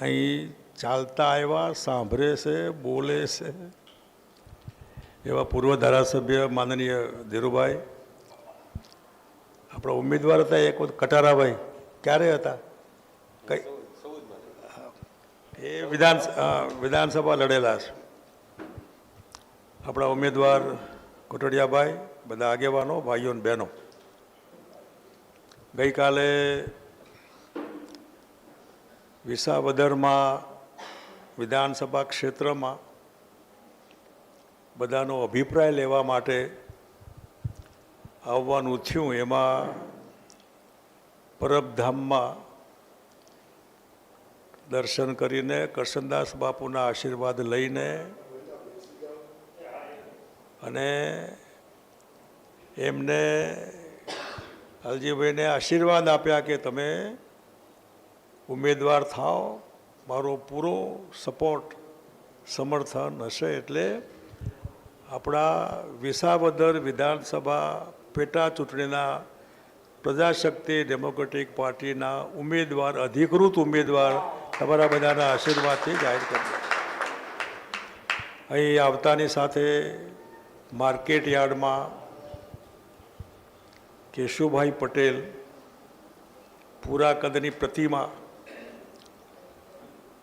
અહીં ચાલતા આવ્યા, સાંભળે છે, બોલે છે. એવા પૂર્વ ધારાસભ્ય માનનીય ધીરુભાઈ. આપણા ઉમેદવાર હતા એક વખત કટારાભાઈ. ક્યારે હતા? કઈ? એ વિધાન વિધાનસભા લડેલા છે. આપણા ઉમેદવાર કોટડિયાભાઈ, બધા આગેવાનો, ભાઈઓ અને બહેનો. ગઈકાલે વિસાવદરમાં, વિધાનસભા ક્ષેત્રમાં બધાનો અભિપ્રાય લેવા માટે આવવાનું થયું. એમાં પરબધામમાં દર્શન કરીને, કરશનદાસ બાપુના આશીર્વાદ લઈને અને એમને અલજીભાઈને આશીર્વાદ આપ્યા કે તમે ઉમેદવાર થાઓ, મારો પૂરો સપોર્ટ સમર્થન હશે એટલે આપણા વિસાવદર વિધાનસભા પેટા ચૂંટણીના પ્રજાશક્તિ ડેમોક્રેટિક પાર્ટીના ઉમેદવાર, અધિકૃત ઉમેદવાર તમારા બધાના આશીર્વાદથી જાહેર કરી અહીં આવતાની સાથે માર્કેટ યાર્ડમાં કેશુભાઈ પટેલ પૂરા કદની પ્રતિમા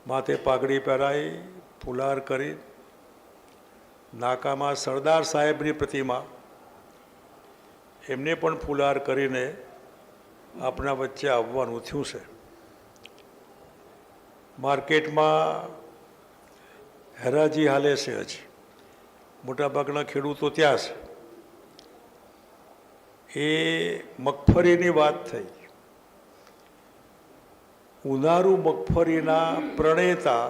માથે પાઘડી પહેરાવી ફુલાર કરી, નાકામાં સરદાર સાહેબની પ્રતિમા, એમને પણ ફુલાર કરીને આપણા વચ્ચે આવવાનું થયું છે. માર્કેટમાં હેરાજી હાલે છે હજી. મોટાભાગના ખેડૂતો ત્યાં છે. એ મગફળીની વાત થઈ. ઉનાળુ મગફળીના પ્રણેતા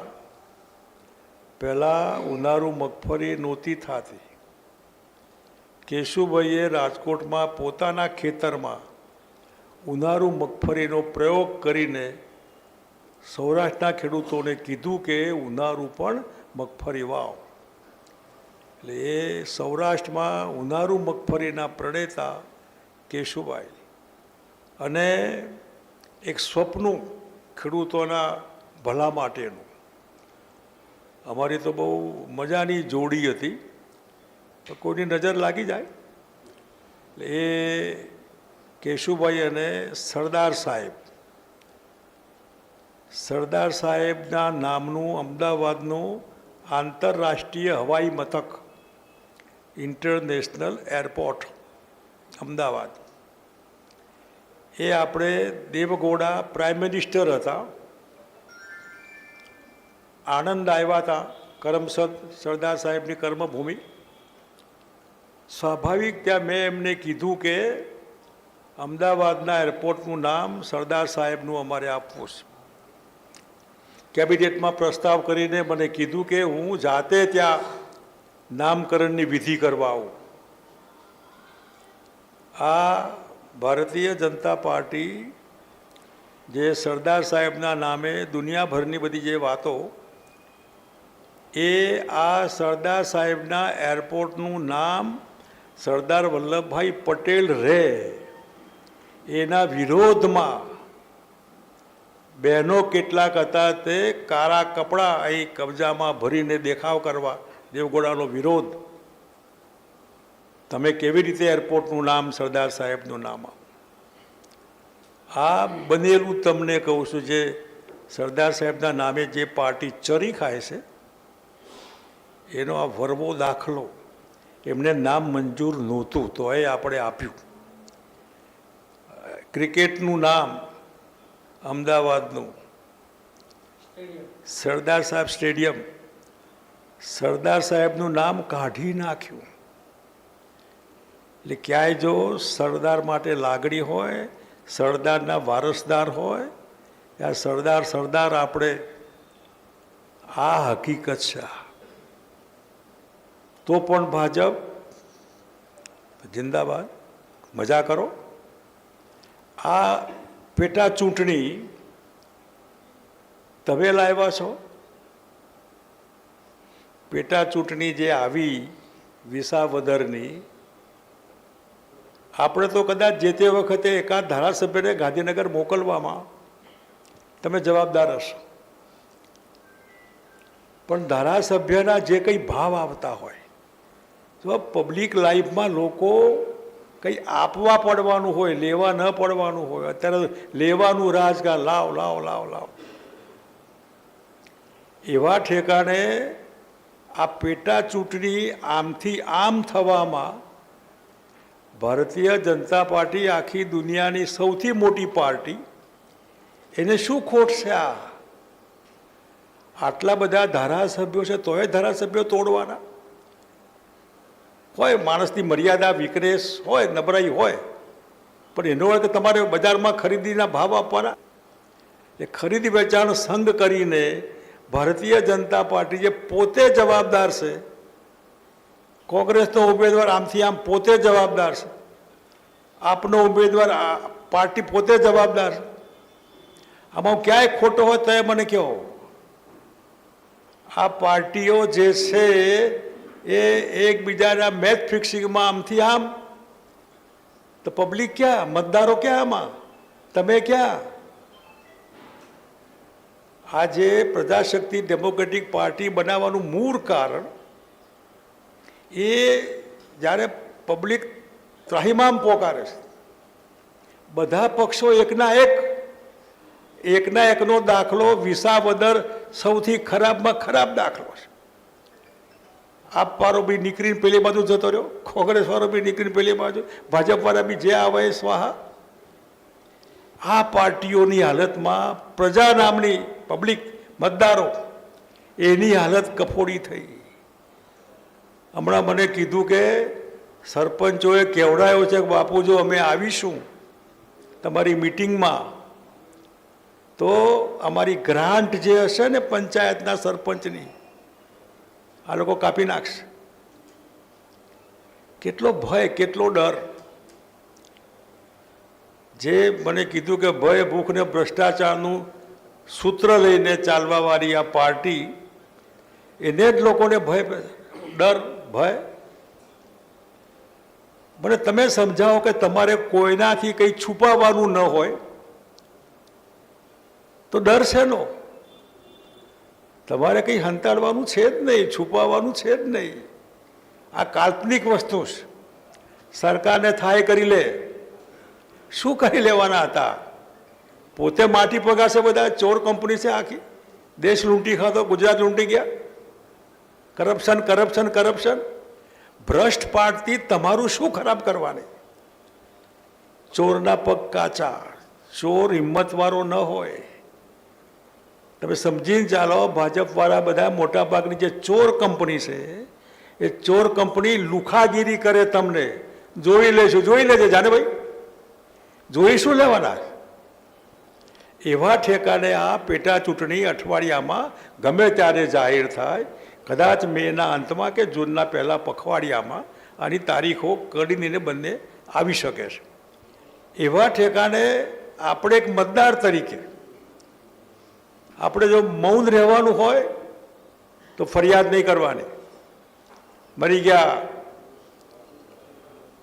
પહેલાં ઉનાળુ મગફળી નહોતી થતી. કેશુભાઈએ રાજકોટમાં પોતાના ખેતરમાં ઉનાળુ મગફળીનો પ્રયોગ કરીને સૌરાષ્ટ્રના ખેડૂતોને કીધું કે ઉનાળુ પણ મગફળી વાવ. એટલે એ સૌરાષ્ટ્રમાં ઉનાળુ મગફળીના પ્રણેતા કેશુભાઈ. અને એક સ્વપ્નું ખેડૂતોના ભલા માટેનું. અમારી તો બહુ મજાની જોડી હતી તો કોઈની નજર લાગી જાય. એટલે એ કેશુભાઈ અને સરદાર સાહેબ. સરદાર સાહેબના નામનું અમદાવાદનું આંતરરાષ્ટ્રીય હવાઈ મથક, ઇન્ટરનેશનલ એરપોર્ટ, અમદાવાદ. એ આપણે દેવગૌડા પ્રાઇમ મિનિસ્ટર હતા. આણંદ આવ્યા હતા કરમસદ સરદાર સાહેબની કર્મભૂમિ. સ્વાભાવિક ત્યાં મેં એમને કીધું કે અમદાવાદના એરપોર્ટનું નામ સરદાર સાહેબનું અમારે આપવું છે. કેબિનેટમાં પ્રસ્તાવ કરીને મને કીધું કે હું જાતે ત્યાં નામકરણની વિધિ કરવા આવું. આ ભારતીય જનતા પાર્ટી જે સરદાર સાહેબના નામે દુનિયાભરની બધી જે વાતો, એ આ સરદાર સાહેબના એરપોર્ટનું નામ સરદાર વલ્લભભાઈ પટેલ રહે, એના વિરોધમાં બહેનો કેટલાક હતા તે કારા કપડાં અહીં કબજામાં ભરીને દેખાવ કરવા, દેવગોડાનો વિરોધ. તમે કેવી રીતે એરપોર્ટનું નામ સરદાર સાહેબનું નામ આ બનેલું તમને કહું છું જે સરદાર સાહેબના નામે જે પાર્ટી ચરી ખાય છે એનો આ વરવો દાખલો એમને નામ મંજૂર નહોતું તો એ આપણે આપ્યું. ક્રિકેટનું નામ અમદાવાદનું. સરદાર સાહેબ સ્ટેડિયમ. સરદાર સાહેબનું નામ કાઢી નાખ્યું. એટલે ક્યાંય જો સરદાર માટે લાગણી હોય, સરદારના વારસદાર હોય યા સરદાર સરદાર આપણે, આ હકીકત છે તો પણ ભાજપ, જિંદાબાદ, મજા કરો. આ પેટા ચૂંટણી તમે લાવ્યા છો? પેટા ચૂંટણી જે આવી વિસાવદરની આપણે તો કદાચ જે તે વખતે એકાદ ધારાસભ્યને ગાંધીનગર મોકલવામાં તમે જવાબદાર હશો. પણ ધારાસભ્યના જે કંઈ ભાવ આવતા હોય, તો પબ્લિક લાઈફમાં લોકો કંઈ આપવા પડવાનું હોય, લેવા ન પડવાનું હોય, અત્યારે લેવાનું રાજકારણ લાવ લાવ લાવ લાવ. એવા ઠેકાણે આ પેટા ચૂંટણી આમથી આમ થવામાં ભારતીય જનતા પાર્ટી આખી દુનિયાની સૌથી મોટી પાર્ટી. એને શું ખોટ છે આ? આટલા બધા ધારાસભ્યો છે, તોય ધારાસભ્યો તોડવાના? હોય, માણસની મર્યાદા વિક્રેશ હોય, નબળાઈ હોય, પણ એનો અર્થ તમારે બજારમાં ખરીદીના ભાવ આપવાના? એ ખરીદી વેચાણ સંઘ કરીને ભારતીય જનતા પાર્ટી જે પોતે જવાબદાર છે. કોંગ્રેસનો ઉમેદવાર આમથી આમ પોતે જવાબદાર છે. આપનો ઉમેદવાર પાર્ટી પોતે જવાબદાર છે. આમાં ક્યાંય ખોટો હોય તો મને કહો. આ પાર્ટીઓ જે છે એ એકબીજાના મેચ ફિક્સિંગમાં આમથી આમ. તો પબ્લિક ક્યાં? મતદારો ક્યાં આમાં? તમે ક્યાં? આજે પ્રજાશક્તિ ડેમોક્રેટિક પાર્ટી બનાવવાનું મૂળ કારણ એ જ્યારે પબ્લિક ત્રાહિમામ પોકારે છે. બધા પક્ષો એકના એક. એકના એકનો દાખલો વિસાવદર સૌથી ખરાબમાં ખરાબ દાખલો છે. આપવાળો બી નીકળીને પેલી બાજુ જતો રહ્યો, કોંગ્રેસવાળો બી નીકળીને પેલી બાજુ, ભાજપવાળા બી જે આવે એ સ્વાહા. આ પાર્ટીઓની હાલતમાં પ્રજા નામની પબ્લિક મતદારો, એની હાલત કફોડી થઈ. હમણાં મને કીધું કે સરપંચોએ કેવડાયો છે કે બાપુ જો અમે આવીશું તમારી મિટિંગમાં, તો અમારી ગ્રાન્ટ જે હશે ને પંચાયતના સરપંચની, આ લોકો કાપી નાખશે. કેટલો ભય, કેટલો ડર. જે મને કીધું કે ભય, ભૂખ ને ભ્રષ્ટાચારનું સૂત્ર લઈને ચાલવાવાળી આ પાર્ટી, એને જ લોકોને ભય, ડર ભય? મને તમે સમજાવો કે તમારે કોઈનાથી કંઈ છુપાવવાનું ન હોય? તો ડર શેનો તમારે કંઈ હંતાડવાનું છે જ નહીં, છુપાવવાનું છે જ નહીં. આ કાલ્પનિક વસ્તુ છે. સરકારને થાય કરી લે. શું કરી લેવાના હતા? પોતે માટી પગાશે બધા, ચોર કંપની છે આખી. દેશ લૂંટી ખાતો ગુજરાત લૂંટી ગયા. Corruption corruption corruption. ભ્રષ્ટ પાર્ટી તમારું શું ખરાબ કરવાની? ચોરના પગ કાચા. ચોર હિંમતવાળો ન હોય. તમે સમજીને ચાલો, ભાજપવાળા બધા મોટાભાગની જે ચોર કંપની છે, એ ચોર કંપની લુખાગીરી કરે તમને. જોઈ લેશું જોઈ લેજે, જાને ભાઈ. જોઈ શું લેવાના? એવા ઠેકાને આ પેટા ચૂંટણી અઠવાડિયામાં ગમે ત્યારે જાહેર થાય કદાચ મેના અંતમાં કે જૂનના પહેલાં પખવાડિયામાં આની તારીખો કરીને બંને આવી શકે છે. એવા ઠેકાને આપણે એક મતદાર તરીકે આપણે જો મૌન રહેવાનું હોય તો ફરિયાદ નહીં કરવાની. મરી ગયા.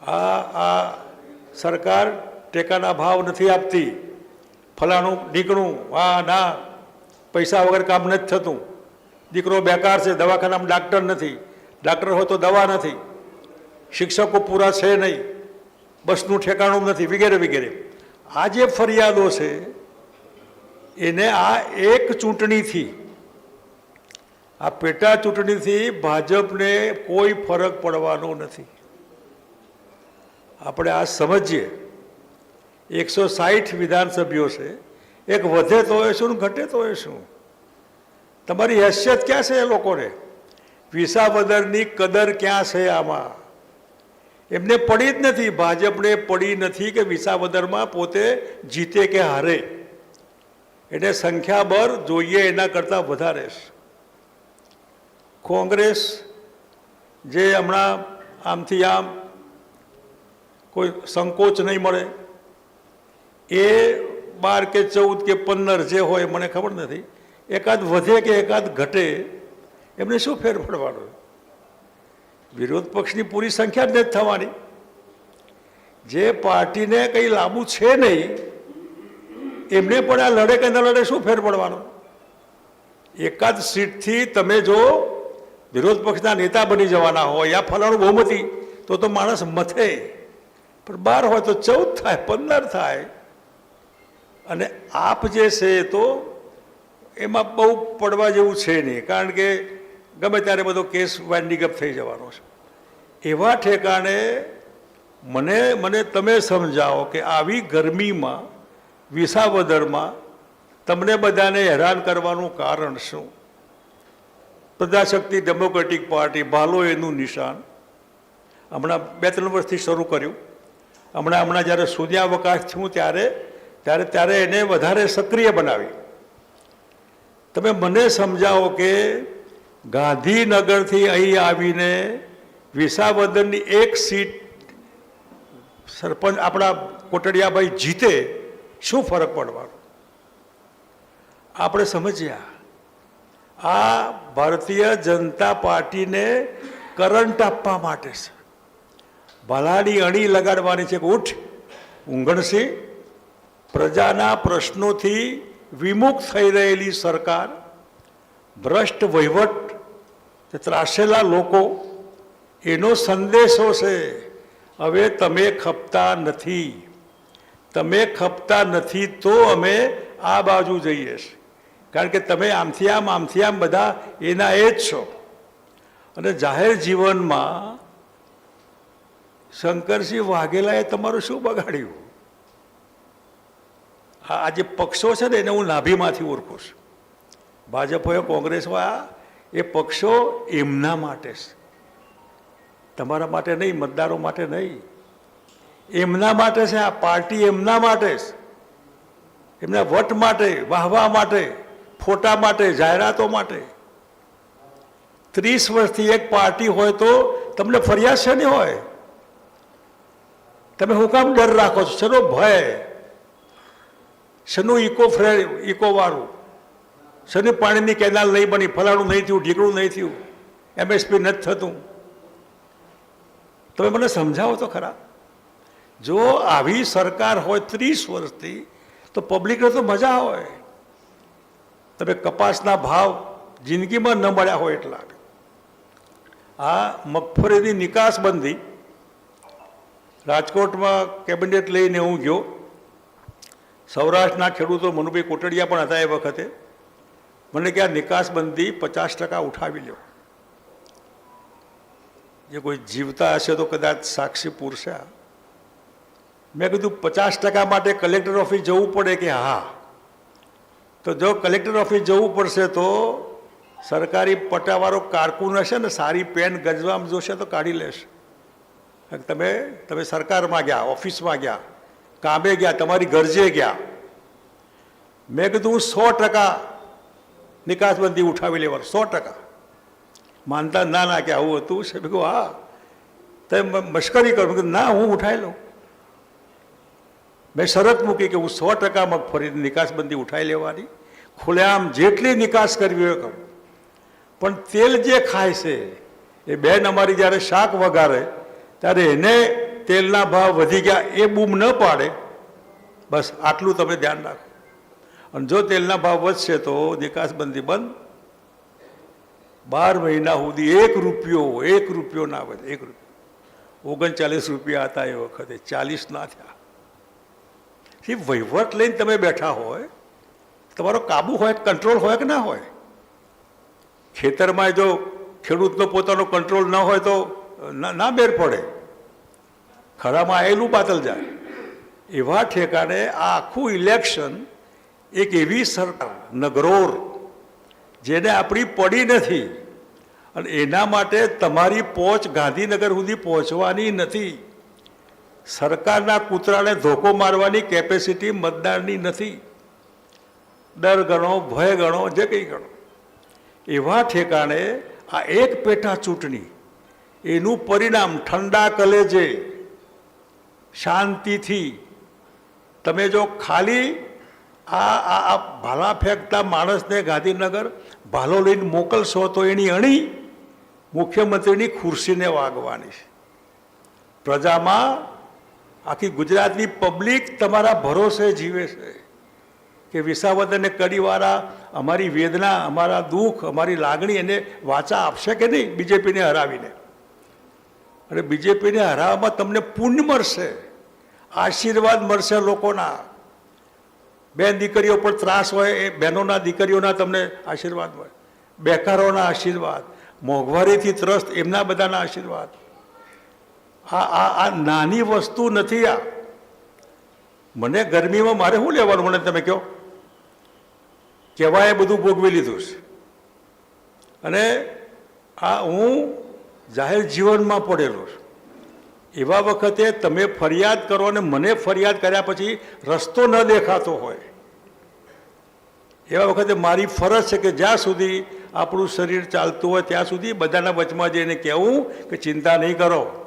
આ આ સરકાર ટેકાના ભાવ નથી આપતી. ફલાણું, ઢીકણું આ ના, પૈસા વગર કામ નથી થતું. દીકરો બેકાર છે, દવાખાનામાં ડાક્ટર નથી. ડાક્ટર હોય તો દવા નથી. શિક્ષકો પૂરા છે નહીં. બસનું ઠેકાણું નથી, વગેરે વગેરે. આ જે ફરિયાદો છે, એને આ એક ચૂંટણીથી, આ પેટા ચૂંટણીથી ભાજપને કોઈ ફરક પડવાનો નથી. આપણે આ સમજીએ. એકસો સાઠ વિધાનસભ્યો છે. એક વધે તો એ શું ઘટે તો એ શું? તમારી હેસિયત ક્યાં છે એ લોકોને? વિસાવદરની કદર ક્યાં છે આમાં? એમને પડી જ નથી, ભાજપને પડી નથી કે વિસાવદરમાં પોતે જીતે કે હારે. એટલે સંખ્યાબળ જોઈએ એના કરતાં વધારે કોંગ્રેસ જે હમણાં આમથી આમ કોઈ સંકોચ નહીં મળે, એ બાર કે ચૌદ કે પંદર જે હોય, મને ખબર નથી. એકાદ વધે કે એકાદ ઘટે, એમને શું ફેર વિરોધ પક્ષની પૂરી સંખ્યા જ નથી થવાની. જે પાર્ટીને કંઈ લાંબુ છે નહીં, એમને પણ આ લડે કે ન લડે શું ફેર એકાદ સીટથી તમે જો વિરોધ પક્ષના નેતા બની જવાના હોય યા ફલાણું બહુમતી, તો તો માણસ મથે. પણ બાર હોય તો ચૌદ થાય, પંદર થાય. અને આપ જે છે તો એમાં બહુ પડવા જેવું છે નહીં, કારણ કે ગમે ત્યારે બધો કેસ વાઇન્ડિંગ અપ થઈ જવાનો છે. એવા ઠેકાણે મને મને તમે સમજાવો કે આવી ગરમીમાં, વિસાવદરમાં તમને બધાને હેરાન કરવાનું કારણ શું? પ્રજાશક્તિ ડેમોક્રેટિક પાર્ટી ભાલો એનું નિશાન. હમણાં બે, ત્રણ વર્ષથી શરૂ કર્યું. હમણાં હમણાં જ્યારે શૂન્યાવકાશ થયું, ત્યારે ત્યારે ત્યારે એને વધારે સક્રિય બનાવી તમે મને સમજાવો કે ગાંધીનગરથી અહીં આવીને વિસાવદનની એક સીટ સરપંચ આપણા કોટડિયાભાઈ જીતે, શું ફરક પડવાનો? આપણે સમજ્યા. આ ભારતીય જનતા પાર્ટીને કરંટ આપવા માટે છે. ભલાની અણી લગાડવાની છે કે ઉઠ, ઊંઘણસી, પ્રજાના પ્રશ્નોથી વિમુખ થઈ રહેલી સરકાર, ભ્રષ્ટ વહીવટ ત્રાસેલા લોકો, એનો સંદેશો છે, હવે તમે ખપતા નથી. તમે ખપતા નથી તો અમે આ બાજુ જઈએ છીએ. કારણ કે તમે આમથી આમ આમથી આમ બધા એના એ જ છો. અને જાહેર જીવનમાં શંકરસિંહ વાઘેલાએ તમારું શું બગાડ્યું? આ જે પક્ષો છે ને એને હું નાભીમાંથી ઓળખું છું. ભાજપ હોય કોંગ્રેસ હોય એ પક્ષો એમના માટે છે. તમારા માટે નહીં, મતદારો માટે નહીં. એમના માટે છે, આ પાર્ટી એમના માટે છે. એમના વટ માટે, વાહવા માટે, ફોટા માટે, જાહેરાતો માટે. ત્રીસ વર્ષથી એક પાર્ટી હોય તો તમને ફરિયાદ છે નહીં હોય? તમે હું કામ ડર રાખો છો. ચલો ભય? શેનું ઇકો ફ્રેન્ડ ઇકો વાળું? શેની પાણીની કેનાલ નહીં બની, ફલાણું નહીં થયું ઢીકડું નહીં થયું? એમએસપી નથી થતું. તમે મને સમજાવો તો ખરા. જો આવી સરકાર હોય ત્રીસ વર્ષથી, તો પબ્લિકને તો મજા હોય તમે કપાસના ભાવ જિંદગીમાં ન મળ્યા હોય એટલા. આ મગફળીની નિકાસબંધી રાજકોટમાં કેબિનેટ લઈને હું ગયો. સૌરાષ્ટ્રના ખેડૂતો મનુભાઈ કોટડિયા પણ હતા એ વખતે. મને કે આ નિકાસબંધી પચાસ ટકા ઉઠાવી લો જે કોઈ જીવતા હશે તો કદાચ સાક્ષી પૂરશે. મેં કીધું પચાસ ટકા માટે કલેક્ટર ઓફિસ જવું પડે કે હા? તો જો કલેક્ટર ઓફિસ જવું પડશે તો સરકારી પટાવાળો કારકુન હશે ને સારી પેન ગજવામાં જોશે તો કાઢી લેશે. તમે તમે સરકારમાં ગયા, ઓફિસમાં ગયા. કામે ગયા, તમારી ગરજે ગયા. મેં કીધું, હું સો ટકા નિકાસબંધી ઉઠાવી લેવાનું, સો ટકા. માનતા ના ના, કે આવું હતું. છે મેં કહ્યું હા. તમે મશ્કરી કરો. મેં ના, હું ઉઠાવી લઉં. મેં શરત મૂકી કે હું સો ટકા મગફળીની નિકાસબંધી ઉઠાવી લેવાની. ખુલ્લેઆમ જેટલી નિકાસ કરવી હોય કરું. પણ તેલ જે ખાય છે, એ બેન અમારી જ્યારે શાક વઘારે, ત્યારે એને તેલના ભાવ વધી ગયા, એ બૂમ ન પાડે. બસ આટલું તમે ધ્યાન રાખો. અને જો તેલના ભાવ વધશે તો નિકાસબંધી બંધ. બાર મહિના સુધી એક રૂપિયો એક રૂપિયો ના વધે, એક રૂપિયો. ઓગણચાલીસ રૂપિયા હતા એ વખતે, ચાલીસ ના થયા. એ વહીવટ લઈને તમે બેઠા હોય, તમારો કાબુ હોય, કંટ્રોલ હોય કે ના હોય? ખેતરમાં જો ખેડૂતનો પોતાનો કંટ્રોલ ન હોય તો ના બેર પડે. ખરામાં આવેલું બાતલ જાય. એવા ઠેકાણે આ આખું ઇલેક્શન એક એવી સરકાર, નગરોર, જેને આપણી પડી નથી અને એના માટે તમારી પહોંચ ગાંધીનગર સુધી પહોંચવાની નથી. સરકારના કૂતરાને ધોકો મારવાની કેપેસિટી મતદારની નથી. ડર ગણો, ભય ગણો, જે કંઈ ગણો. એવા ઠેકાણે આ એક પેટા ચૂંટણી, એનું પરિણામ ઠંડા કલેજે શાંતિથી. તમે જો ખાલી આ આ ભાલા ફેંકતા માણસને ગાંધીનગર ભાલો લઈને મોકલશો તો એની અણી મુખ્યમંત્રીની ખુરશીને વાગવાની છે. પ્રજામાં આખી ગુજરાતની પબ્લિક તમારા ભરોસે જીવે છે કે વિસાવદ અને કડીવાળા અમારી વેદના, અમારા દુઃખ, અમારી લાગણી એને વાચા આપશે કે નહીં? બીજેપીને હરાવીને. અને બીજેપીને હરાવવામાં તમને પુણ્ય મળશે, આશીર્વાદ મળશે લોકોના. બેન દીકરીઓ પર ત્રાસ હોય, એ બહેનોના દીકરીઓના તમને આશીર્વાદ હોય બેકારોના આશીર્વાદ, મોંઘવારીથી ત્રસ્ત એમના બધાના આશીર્વાદ. આ આ આ નાની વસ્તુ નથી આ. મને ગરમીમાં મારે શું લેવાનું, મને તમે કહો? કહેવાય બધું ભોગવી લીધું છે. અને આ હું જાહેર જીવનમાં પડેલો છે. એવા વખતે તમે ફરિયાદ કરો અને મને ફરિયાદ કર્યા પછી રસ્તો ન દેખાતો હોય. એવા વખતે મારી ફરજ છે કે જ્યાં સુધી આપણું શરીર ચાલતું હોય ત્યાં સુધી બધાના વચમાં જઈને કહેવું કે ચિંતા નહીં કરો.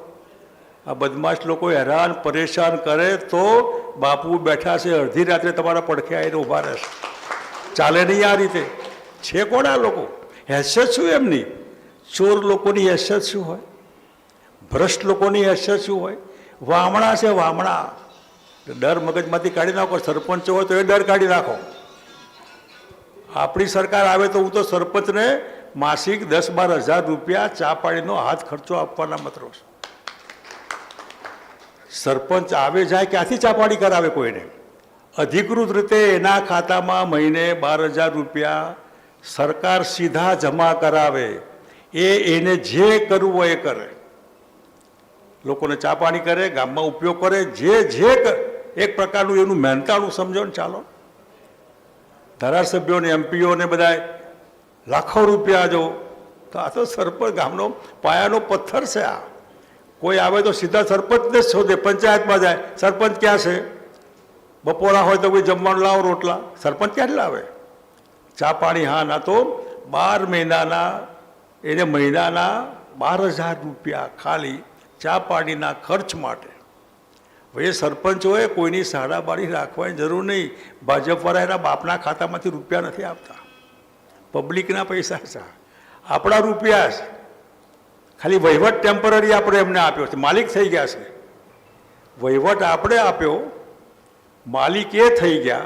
આ બદમાશ લોકો હેરાન, પરેશાન કરે તો બાપુ બેઠા છે, અડધી રાત્રે તમારા પડખે આવીને ઊભા રહેશે. ચાલે નહીં આ રીતે. છે કોણ આ લોકો? હેસે શું એમની? ચોર લોકોની હેસિયત શું હોય? ભ્રષ્ટ લોકોની હેસિયત શું હોય? વામણા છે વામણા. ડર મગજમાંથી કાઢી નાખો, સરપંચ હોય તો એ ડર કાઢી નાખો. આપણી સરકાર આવે તો હું તો સરપંચને માસિક દસ બાર હજાર રૂપિયા ચા પાણીનો હાથ ખર્ચો આપવાના મતરો છું સરપંચ આવે જાય ક્યાંથી ચા પાણી કરાવે કોઈને? અધિકૃત રીતે એના ખાતામાં મહિને બાર હજાર રૂપિયા સરકાર સીધા જમા કરાવે. એ એને જે કરવું હોય એ કરે. લોકોને ચા પાણી કરે, ગામમાં ઉપયોગ કરે, જે જે એક પ્રકારનું એનું મહેનતાણું સમજો ને ચાલો. ધારાસભ્યોને એમપીઓને બધા લાખો રૂપિયા જો, તો આ તો સરપંચ ગામનો પાયાનો પથ્થર છે આ. કોઈ આવે તો સીધા સરપંચને જ શોધે, પંચાયતમાં જાય, સરપંચ ક્યાં છે? બપોરા હોય તો કોઈ જમવાનું લાવો રોટલા, સરપંચ ક્યાં લાવે? ચા પાણી હા ના તો બાર મહિનાના એને મહિનાના બાર હજાર રૂપિયા ખાલી ચા પાણીના ખર્ચ માટે. હવે સરપંચોએ કોઈની સાડાબાળી રાખવાની જરૂર નહીં. ભાજપવાળા એના બાપના ખાતામાંથી રૂપિયા નથી આપતા. પબ્લિકના પૈસા છે. આપણા રૂપિયા છે. ખાલી વહીવટ ટેમ્પરરી આપણે એમને આપ્યો છે. માલિક થઈ ગયા છે. વહીવટ આપણે આપ્યો. માલિક એ થઈ ગયા.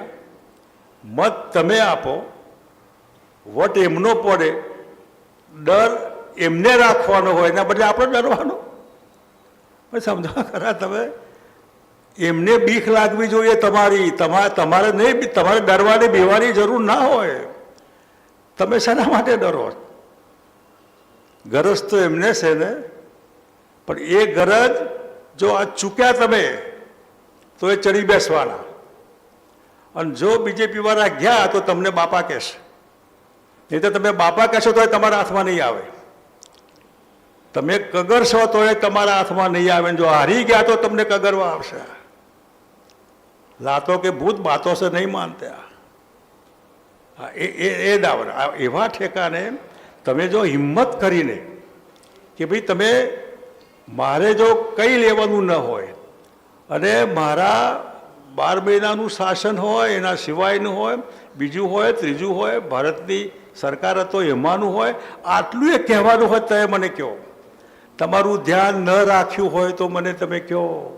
મત તમે આપો. વટ એમનો પડે. ડર એમને રાખવાનો હોય, એના બદલે આપણે ડરવાનો. પણ સમજો ખરા તમે, એમને બીક લાગવી જોઈએ તમારી તમારે તમારે નહીં તમારે ડરવાની, બીવાની જરૂર ના હોય. તમે શેના માટે ડરો? ગરજ તો એમને છે ને, પણ એ ગરજ જો આ ચૂક્યા તમે, તો એ ચડી બેસવાના. અને જો બીજેપી વાળા ગયા, તો તમને બાપા કહેશે. નહીં તો તમે બાપા કહેશો તો એ તમારા હાથમાં નહીં આવે. તમે કગરશો તો એ તમારા હાથમાં નહીં આવે. જો હારી ગયા તો તમને કગરવા આવશે. લાતો કે ભૂત બાતો છે નહીં માનતા. હા, એ એ એ દાવર. આ એવા ઠેકાને તમે જો હિંમત કરીને કે ભાઈ તમે મારે જો કંઈ લેવાનું ન હોય અને મારા બાર મહિનાનું શાસન હોય, એના સિવાયનું હોય, બીજું હોય, ત્રીજું હોય, ભારતની સરકાર હતો એમાંનું હોય, આટલું એ કહેવાનું હોય તમે મને કહો. તમારું ધ્યાન ન રાખ્યું હોય તો મને તમે કહો.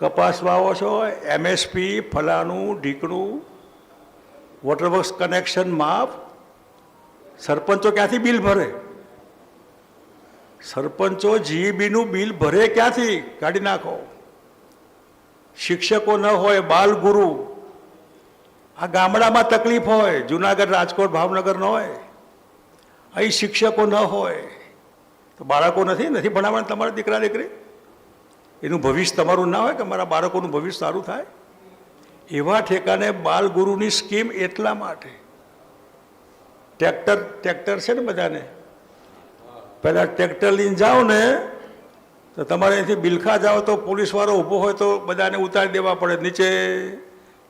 કપાસ વાવો છો, એમએસપી, ફલાણું, ઢીકણું, વોટરવર્ક્સ કનેક્શન માફ. સરપંચો ક્યાંથી બિલ ભરે? સરપંચો જીઈબીનું બિલ ભરે ક્યાંથી? કાઢી નાખો. શિક્ષકો ન હોય બાલ ગુરુ આ ગામડામાં તકલીફ હોય, જુનાગઢ, રાજકોટ, ભાવનગર ન હોય, અહીં શિક્ષકો ન હોય, તો બાળકો નથી? નથી ભણાવવાના તમારા દીકરા, દીકરી? એનું ભવિષ્ય તમારું ના હોય કે મારા બાળકોનું ભવિષ્ય સારું થાય? એવા ઠેકાને બાલગુરુની સ્કીમ એટલા માટે. ટ્રેક્ટર ટ્રેક્ટર છે ને બધાને? પહેલાં ટ્રેક્ટર લઈને જાઓ ને, તો તમારે અહીંથી બિલખા જાઓ તો પોલીસવાળો ઊભો હોય તો બધાને ઉતારી દેવા પડે, નીચે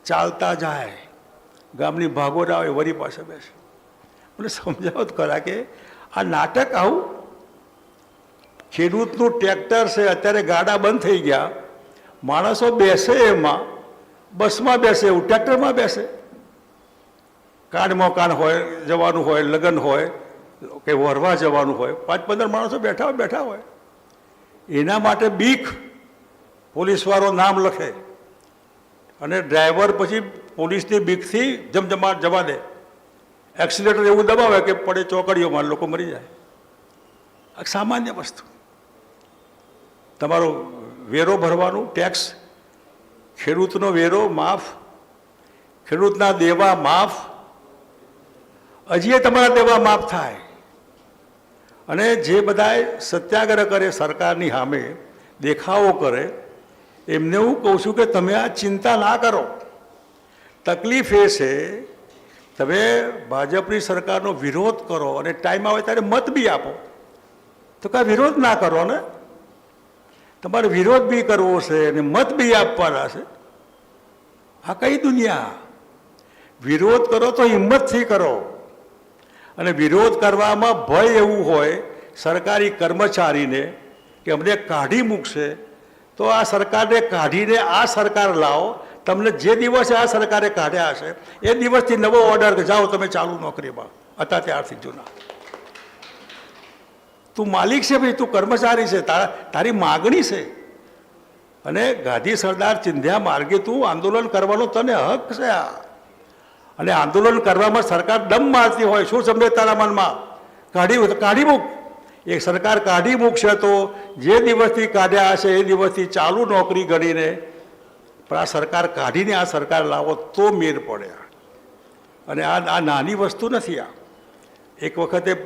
ચાલતા જાય. ગામની ભાગોડ આવે વરી પાસે બેસે. મને સમજાવો તો ખરા કે આ નાટક આવું, ખેડૂતનું ટ્રેક્ટર છે, અત્યારે ગાડા બંધ થઈ ગયા. માણસો બેસે એમાં, બસમાં બેસે એવું, ટ્રેક્ટરમાં બેસે. કાનમાં કાન હોય, જવાનું હોય, લગ્ન હોય, કે વરવા જવાનું હોય, પાંચ પંદર માણસો બેઠા હોય બેઠા હોય. એના માટે બીક પોલીસવાળો નામ લખે. અને ડ્રાઈવર પછી પોલીસની બીકથી જમજમાટ જવા દે. એક્સિલેટર એવું દબાવે કે પડે ચોકડીઓમાં લોકો મરી જાય. સામાન્ય વસ્તુ. તમારો વેરો ભરવાનું ટેક્સ ખેડૂતનો વેરો માફ, ખેડૂતના દેવા માફ. હજી તમારા દેવા માફ થાય. અને જે બધાએ સત્યાગ્રહ કરે સરકારની સામે, દેખાવો કરે, એમને હું કહું છું કે તમે આ ચિંતા ના કરો. તકલીફ એ છે, તમે ભાજપની સરકારનો વિરોધ કરો અને ટાઈમ આવે ત્યારે મત બી આપો. તો કાંઈ વિરોધ ના કરો ને? તમારે વિરોધ બી કરવો છે અને મત બી આપવાના છે. આ કઈ દુનિયા? વિરોધ કરો તો હિંમતથી કરો. અને વિરોધ કરવામાં ભય એવું હોય સરકારી કર્મચારીને કે અમને કાઢી મૂકશે, તો આ સરકારને કાઢીને આ સરકાર લાવો તમને જે દિવસે આ સરકારે કાઢ્યા હશે, એ દિવસથી નવો ઓર્ડર જાઓ તમે ચાલુ નોકરીમાં. હતા ત્યારથી જૂના. તું માલિક છે ભાઈ, તું કર્મચારી છે, તારા તારી માગણી છે. અને ગાંધી સરદાર ચિંધ્યા માર્ગે તું આંદોલન કરવાનો તને હક છે આ. અને આંદોલન કરવામાં સરકાર દમ મારતી હોય, શું સમજે તારા મનમાં? કાઢી કાઢી મૂક. એ સરકાર કાઢી મૂકશે તો જે દિવસથી કાઢ્યા હશે, એ દિવસથી ચાલુ નોકરી ગણીને પણ આ સરકાર કાઢીને આ સરકાર લાવો તો મેર પડે અને આ આ નાની વસ્તુ નથી આ. એક વખતે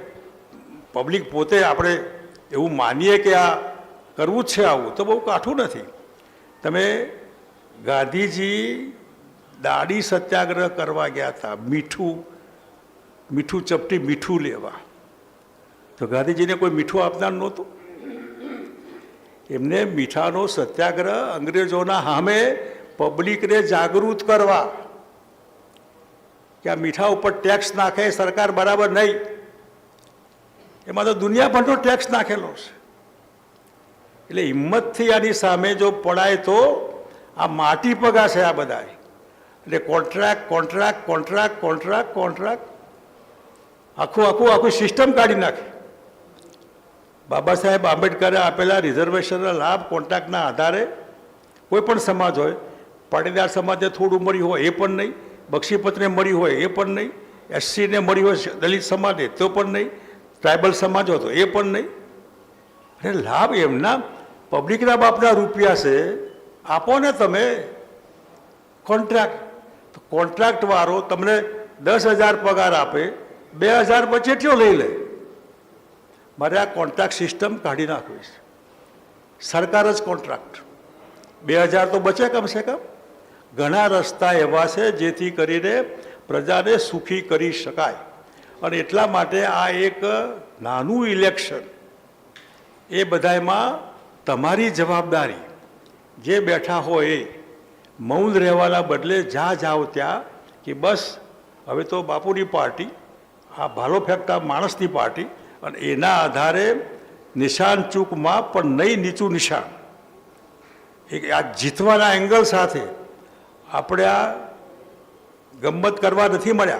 પબ્લિક પોતે આપણે એવું માનીએ કે આ કરવું જ છે આવું, તો બહુ કાઠું નથી. તમે ગાંધીજી દાડી સત્યાગ્રહ કરવા ગયા હતા, મીઠું મીઠું ચપટી મીઠું લેવા. તો ગાંધીજીને કોઈ મીઠું આપનાર નહોતું? એમને મીઠાનો સત્યાગ્રહ અંગ્રેજોના સામે પબ્લિકને જાગૃત કરવા. કે આ મીઠા ઉપર ટેક્સ નાખે સરકાર બરાબર નહીં. એમાં તો દુનિયાભરનો ટેક્સ નાખેલો છે. એટલે હિંમતથી આની સામે જો પડાય તો આ માટી પગા છે આ બધા. એટલે contract contract contract contract contract આખું આખું આખું સિસ્ટમ કાઢી નાખે. બાબા સાહેબ આંબેડકરે આપેલા રિઝર્વેશનના લાભ કોન્ટ્રાક્ટના આધારે કોઈ પણ સમાજ હોય, પાટીદાર સમાજને થોડું મળ્યું હોય એ પણ નહીં, બક્ષીપતને મળ્યું હોય એ પણ નહીં, એસસીને મળ્યું હોય દલિત સમાજે તો પણ નહીં, ટ્રાઇબલ સમાજ હતો એ પણ નહીં. અરે લાભ એમના પબ્લિકના બાપના રૂપિયા છે આપો ને તમે કોન્ટ્રાક્ટ. તો કોન્ટ્રાક્ટવાળો તમને દસ હજાર પગાર આપે, બે હજાર બચેટીઓ લઈ લે. મારે આ કોન્ટ્રાક્ટ સિસ્ટમ કાઢી નાખવી છે. સરકાર જ કોન્ટ્રાક્ટ બે હજાર તો બચે કમસે કમ. ઘણા રસ્તા એવા છે જેથી કરીને પ્રજાને સુખી કરી શકાય. અને એટલા માટે આ એક નાનું ઇલેક્શન એ બધામાં તમારી જવાબદારી. જે બેઠા હોય એ મૌન રહેવાના બદલે જ્યાં જાઓ ત્યાં કે બસ, હવે તો બાપુની પાર્ટી, આ ભાલો ફેંકતા માણસની પાર્ટી અને એના આધારે નિશાન ચૂકમાં પણ નહીં નીચું નિશાન. એક આ જીતવાના એંગલ સાથે આપણે આ ગમત કરવા નથી મળ્યા.